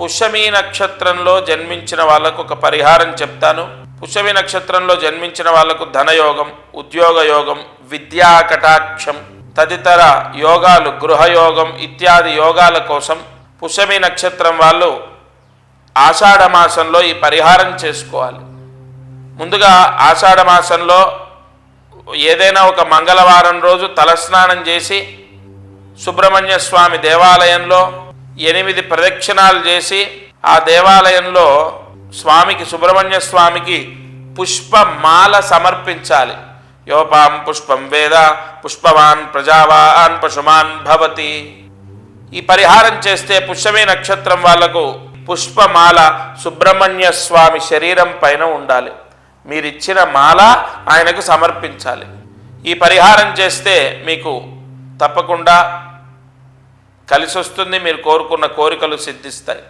పుష్యమి నక్షత్రంలో జన్మించిన వాళ్ళకు ఒక పరిహారం చెప్తాను. పుష్యమి నక్షత్రంలో జన్మించిన వాళ్ళకు ధనయోగం ఉద్యోగ యోగం విద్యా కటాక్షం తదితర యోగాలు గృహయోగం ఇత్యాది యోగాల కోసం పుష్యమి నక్షత్రం వాళ్ళు ఆషాఢ మాసంలో ఈ పరిహారం చేసుకోవాలి. ముందుగా ఆషాఢ మాసంలో ఏదైనా ఒక మంగళవారం రోజు తలస్నానం చేసి సుబ్రహ్మణ్య స్వామి దేవాలయంలో ఎనిమిది ప్రదక్షిణాలు చేసి ఆ దేవాలయంలో స్వామికి సుబ్రహ్మణ్య స్వామికి పుష్పమాల సమర్పించాలి. యోపాం పుష్పం వేద పుష్పవాన్ ప్రజావాన్ పశుమాన్ భవతి. ఈ పరిహారం చేస్తే పుష్యమే నక్షత్రం వాళ్ళకు పుష్పమాల సుబ్రహ్మణ్య స్వామి శరీరం పైన ఉండాలి. మీరిచ్చిన మాల ఆయనకు సమర్పించాలి. ఈ పరిహారం చేస్తే మీకు తప్పకుండా కలిసి వస్తుంది మీరు కోరుకున్న కోరికలు సిద్ధిస్తాయి.